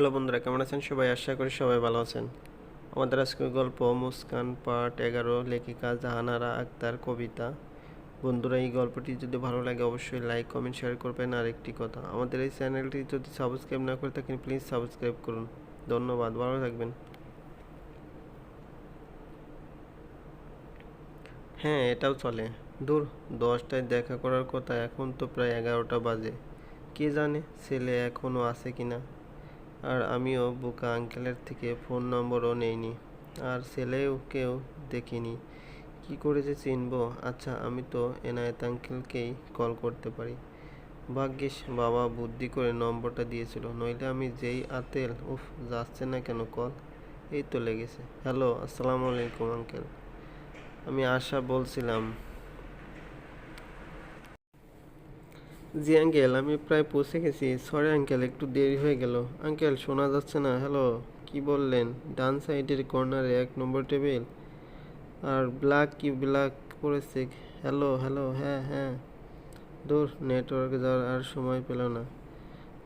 Hello বন্ধুরা, কেমন আছেন সবাই? আশা করি সবাই ভালো আছেন। আমাদের আজকের গল্প মুস্কান পার্ট এগারো, লেখিকা জাহানারা আক্তার কবিতা। বন্ধুরা, এই গল্পটি যদি ভালো লাগে অবশ্যই লাইক, কমেন্ট, শেয়ার করবেন। আর একটি কথা, আমাদের এই চ্যানেলটি যদি সাবস্ক্রাইব না করে থাকেন, প্লিজ সাবস্ক্রাইব করুন। ধন্যবাদ, ভালো থাকবেন। হ্যাঁ এটাও চলে। দূর, দশটায় দেখা করার কথা, এখন তো প্রায় এগারোটা বাজে। কে জানে, ছেলে এখনও আছে কিনা? আর আমিও বোকা আঙ্কেলের থেকে ফোন নম্বরও নেইনি। আর ছেলেও কেউ দেখিনি। কি করে যে চিনব? আচ্ছা আমি তো এনায়েত আঙ্কেলকেই কল করতে পারি। ভাগ্যিস, বাবা বুদ্ধি করে নম্বরটা দিয়েছিল। নইলে আমি যেই আতেল, উফ, যাচ্ছে না কেন কল? এই তো লেগেছে। হ্যালো, আসসালামু আলাইকুম, আঙ্কেল। আমি আশা বলছিলাম জি, আঙ্কেল, আমি প্রায় পৌঁছে গেছি। সরি আঙ্কেল, একটু দেরি হয়ে গেল। আঙ্কেল, শোনা যাচ্ছে না। হ্যালো কি বললেন? ডান সাইডের কর্নারে এক নম্বর টেবিল। আর ব্ল্যাক কি ব্ল্যাক পড়েছে? হ্যালো হ্যালো হ্যাঁ হ্যাঁ। দূর নেটওয়ার্কে যাওয়ার আর সময় পেল না।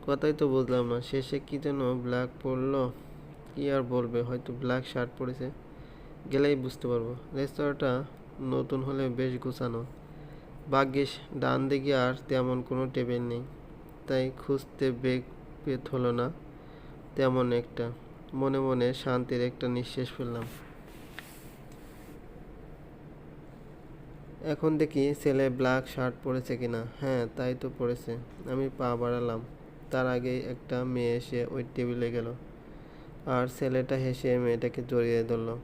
কথাই তো বুঝলাম না, শেষে কি যেন ব্ল্যাক পড়ল? কি আর বলবে? হয়তো ব্ল্যাক শার্ট পরেছে গেলেই বুঝতে পারব। রেস্তোরাঁটা নতুন হলে বেশ গোছানো। ভাগ্যিস ডান দিকে আর তেমন কোনো টেবিল নেই। তাই খুঁজতে বেগ পেত হলো না, তেমন একটা। মনে মনে শান্তির একটা নিঃশ্বাস ফেললাম। এখন দেখি ছেলে ব্ল্যাক শার্ট পরেছে কিনা। হ্যাঁ তাই তো পরেছে। আমি পা বাড়ালাম। তার আগেই একটা মেয়ে এসে ওই টেবিলে গেল। আর ছেলেটা হেসে মেয়েটাকে জড়িয়ে ধরলো।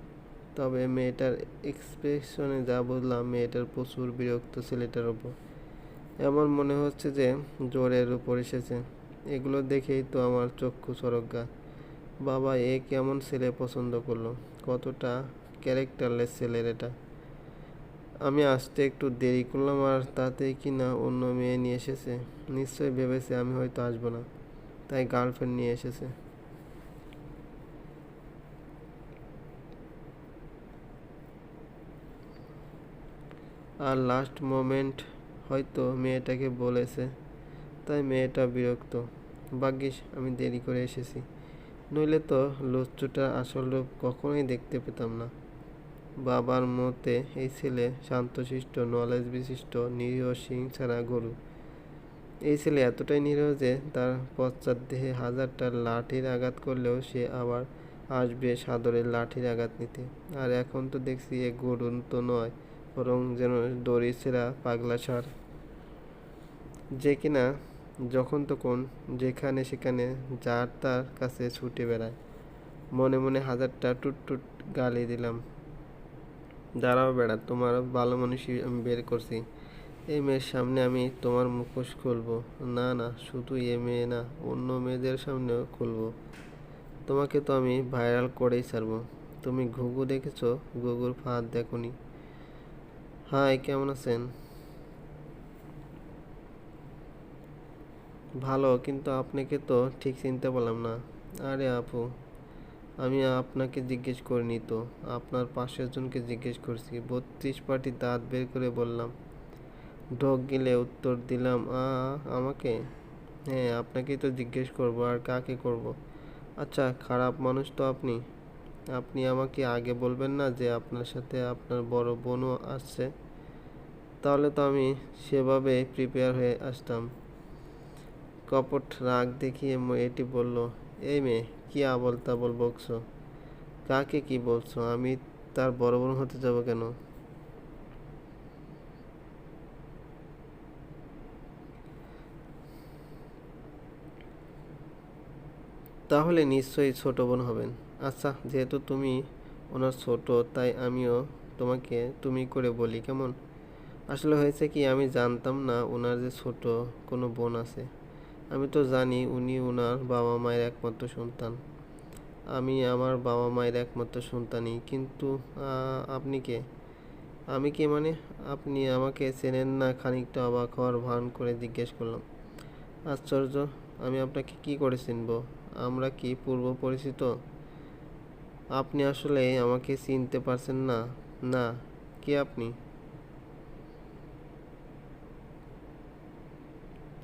তবে মেয়েটার এক্সপ্রেশনে যা বুঝলাম, মেয়েটার প্রচুর বিরক্ত ছেলেটার ওপর এমন মনে হচ্ছে যে জোরের উপর এসেছে। এগুলো দেখেই তো আমার চক্ষু সরজ্ঞা বাবা, এ কেমন ছেলে পছন্দ করল? কতটা ক্যারেক্টারলেস ছেলের এটা। আমি আসতে একটু দেরি করলাম, আর তাতেই কি না অন্য মেয়ে নিয়ে এসেছে? নিশ্চয়ই ভেবেছে আমি হয়তো আসব না। তাই গার্লফ্রেন্ড নিয়ে এসেছে। আর লাস্ট মোমেন্ট হয়তো মেয়েটাকে বলেছে, তাই মেয়েটা বিরক্ত। ভাগ্যিস আমি দেরি করে এসেছি। নইলে তো লুচ্চুটার আসল রূপ কখনোই দেখতে পেতাম না। বাবার মতে এই ছেলে শান্তশিষ্ট নলেজ বিশিষ্ট, নিরীহ, সিং ছাড়া গরু। এই ছেলে এতটাই নিরীহ যে তার পশ্চাৎ দেহে হাজারটা লাঠির আঘাত করলেও সে আবার আসবে সাদরের লাঠির আঘাত নিতে। আর এখন তো দেখছি এ গরু তো নয়। বরং যেন দড়ি ছেঁড়া পাগলা সার যে কিনা যখন তখন যেখানে সেখানে যার তার কাছে ছুটে বেড়ায়। মনে মনে হাজারটা টুট টুট গালি দিলাম। দাঁড়াও বেড়া, তোমার ভালো মানুষই আমি বের করছি। এই মেয়ের সামনে আমি তোমার মুখোশ খুলবো। না না, শুধু এ মেয়ে না, অন্য মেয়েদের সামনেও খুলবো। তোমাকে তো আমি ভাইরাল করেই ছাড়বো। তুমি ঘুঘু দেখেছ? ঘুঘুর ফাঁদ দেখনি। হাই, কেমন আছেন? ভালো, কিন্তু আপনাকে তো ঠিক চিনতে পারলাম না। আরে আপু, আমি আপনাকে জিজ্ঞেস করিনি তো। আপনার পাশের জনকে জিজ্ঞেস করছি। বত্রিশ পাটি দাঁত বের করে বললাম। ঢোক গিলে উত্তর দিলাম, আ, আমাকে? হ্যাঁ আপনাকেই তো জিজ্ঞেস করব, আর কাকে করব? আচ্ছা খারাপ মানুষ তো আপনি। আপনি আমাকে আগে বলবেন না যে আপনার সাথে আপনার বড় বোনও আসছে। তাহলে তো আমি সেভাবে প্রিপেয়ার হয়ে আসতাম। কপট রাগ দেখিয়ে মেয়েটি বলল, এই মেয়ে, কি আবল তাবল বকছো? কাকে কি বলছো? আমি তার বড় বোন হতে যাব কেন? তাহলে নিশ্চয়ই ছোট বোন হবেন। আচ্ছা যেহেতু তুমি ওনার ছোট, তাই আমিও তোমাকে তুমি করে বলি, কেমন? আসলে হয়েছে কি, আমি জানতাম না ওনার যে ছোট কোনো বোন আছে। আমি তো জানি উনি ওনার বাবা মায়ের একমাত্র সন্তান। আমি আমার বাবা মায়ের একমাত্র সন্তানই, কিন্তু আপনি কে? আমি কে মানে? আপনি আমাকে চেনেন না, খানিকটা অবাক হওয়ার ভান করে জিজ্ঞেস করলাম। আশ্চর্য, আমি আপনাকে কি করে চিনব? আমরা কি পূর্ব পরিচিত? আপনি আসলে আমাকে চিনতে পারছেন না। না, কে আপনি?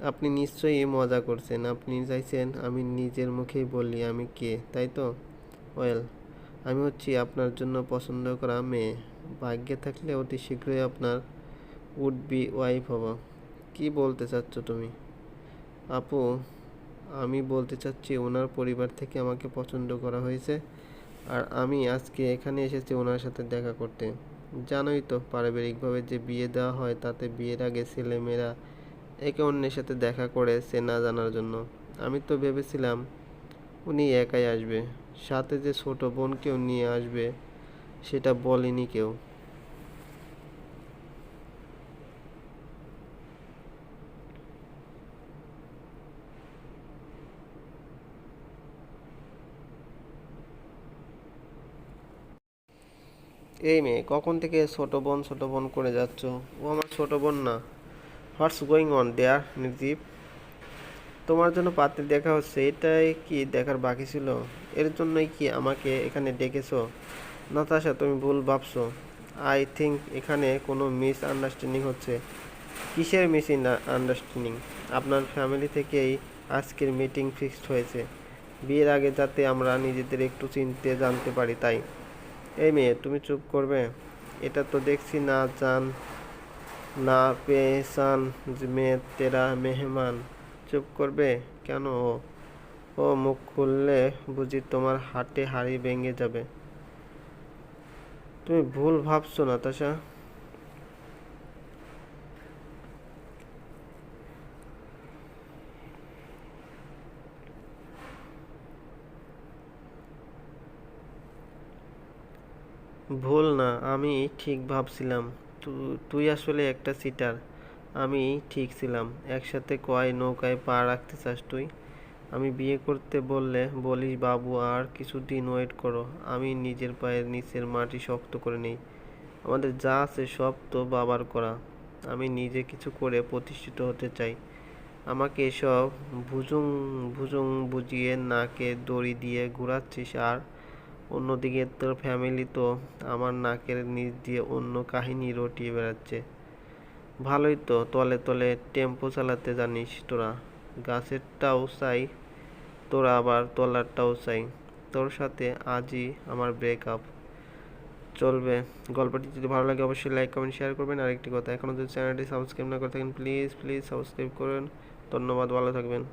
আপনি নিশ্চয়ই মজা করছেন। আপনি চাইছেন আমি নিজের মুখেই বলি আমি কে, তাই তো? ওয়েল, আমি হচ্ছি আপনার জন্য পছন্দ করা মেয়ে। ভাগ্যে থাকলে অতি শীঘ্রই আপনার উড বি ওয়াইফ হব। কি বলতে চাচ্ছ তুমি? আপু আমি বলতে চাচ্ছি, ওনার পরিবার থেকে আমাকে পছন্দ করা হয়েছে। আর আমি আজকে এখানে এসেছি ওনার সাথে দেখা করতে। জানোই তো, পারিবারিকভাবে যে বিয়ে দেওয়া হয়, তাতে বিয়ের আগে ছেলেমেয়েরা একে অন্যের সাথে দেখা করে সে না জানার জন্য। আমি তো ভেবেছিলাম, উনি একাই আসবে। সাথে যে ছোট বোনকেও নিয়ে আসবে, সেটা বলেনি কেউ। এই মেয়ে, কখন থেকে ছোট বোন ছোট বোন করে যাচ্ছ? ও আমার ছোট বোন না। What's going on there Nirdeep? তোমার জন্য পাত্রে দেখা হচ্ছে, এটাই কি দেখার বাকি ছিল? এর জন্যই কি আমাকে এখানে ডেকেছো? নাতাশা, তুমি ভুল ভাবছ। আই থিঙ্ক এখানে কোনো মিস আন্ডারস্ট্যান্ডিং হচ্ছে। কিসের মিস আন্ডারস্ট্যান্ডিং আপনার ফ্যামিলি থেকেই আজকের মিটিং ফিক্সড হয়েছে। বিয়ের আগে যাতে আমরা নিজেদের একটু চিনতে জানতে পারি, তাই। এই মেয়ে, তুমি চুপ করবে। এটা তো দেখছি না, জান। না পেশান মে তেরা মেহমান। চুপ করবে? কেন ও? ও মুখ খুললে বুঝি তোমার হাটে হাড়ি ভেঙে যাবে। তুমি ভুল ভাবছ, নাতাশা। ভুল না, আমি ঠিক ভাবছিলাম। তুই আসলে একটা সিটার আমি ঠিক ছিলাম। একসাথে কয় নৌকায় পা রাখতে চাস তুই? আমি বিয়ে করতে বললে বলিস, বাবু, আর কিছুদিন ওয়েট করো। আমি নিজের পায়ের নিচের মাটি শক্ত করে নেই। আমাদের যা আছে সব তো বাবার করা। আমি নিজে কিছু করে প্রতিষ্ঠিত হতে চাই। আমাকে এসব ভুজুং ভুজুং বুঝিয়ে নাকে দড়ি দিয়ে ঘোরাচ্ছিস আর অন্যদিকে তোর ফ্যামিলি তো আমার নাকের নিচ দিয়ে অন্য কাহিনী রটিয়ে বেড়াচ্ছে। ভালোই তো, তলে তলে টেম্পো চালাতে জানিস তোরা। গাছেরটাও চাই, তোরা আবার তলারটাও চাই। তোর সাথে আজই আমার ব্রেকআপ চলবে। গল্পটি যদি ভালো লাগে অবশ্যই লাইক কমেন্ট শেয়ার করবেন। আর একটি কথা, এখনও যদি চ্যানেলটি সাবস্ক্রাইব না করে থাকেন প্লিজ প্লিজ সাবস্ক্রাইব করুন। ধন্যবাদ, ভালো থাকবেন।